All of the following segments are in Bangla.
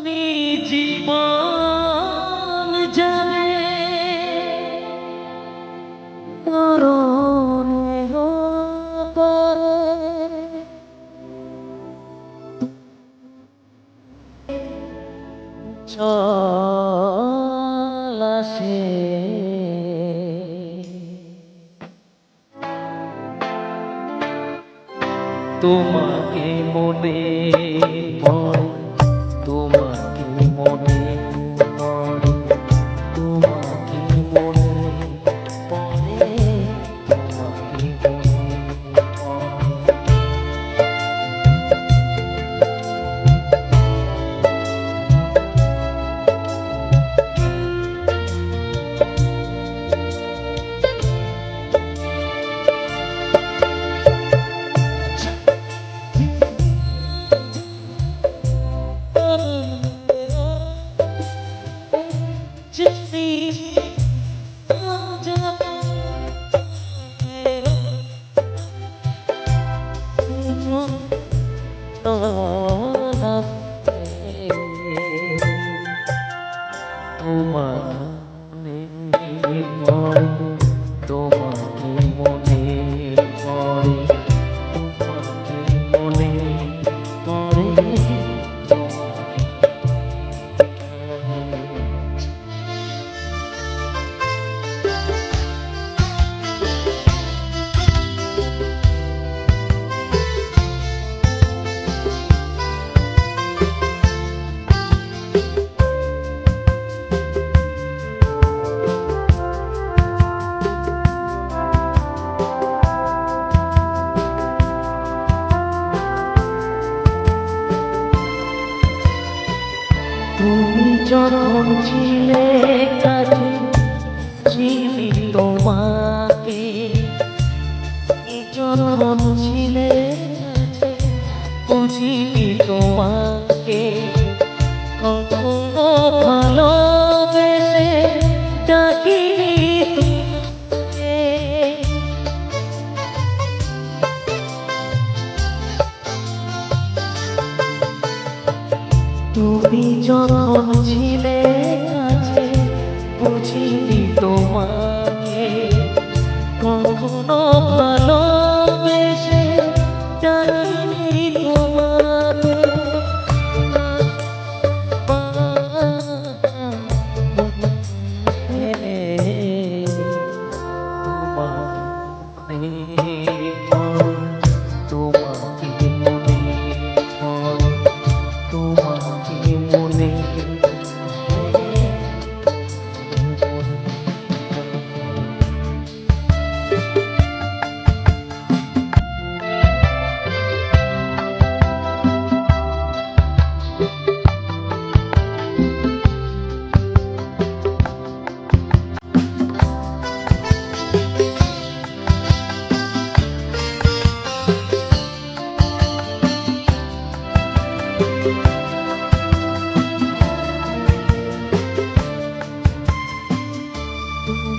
জীবনে জীবন যাবে চলাসে তোমাকে মনে পড়ে যখন ছিলে কাছে চিনি তোমাকে। যখন ছিলে কাছে বুঝিনি তোমাকে। তুমি যখন ছিলে আছে বুঝিনি তোমাকে। কখনো ভালো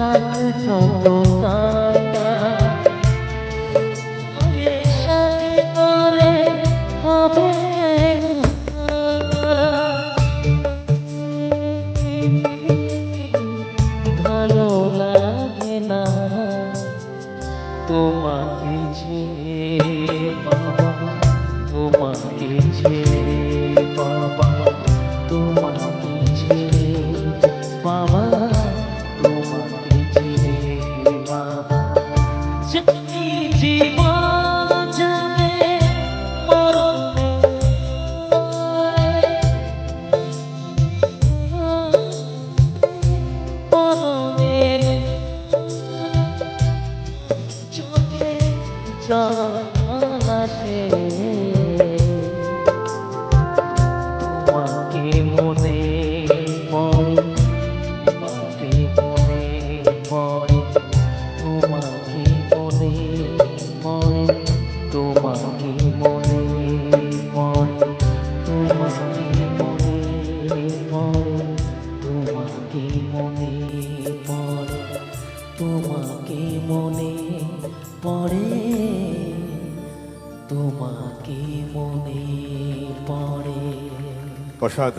heart. from ঝিঝি তোমাকে মনে পড়ে? তোমাকে মনে পড়ে? অসাধারণ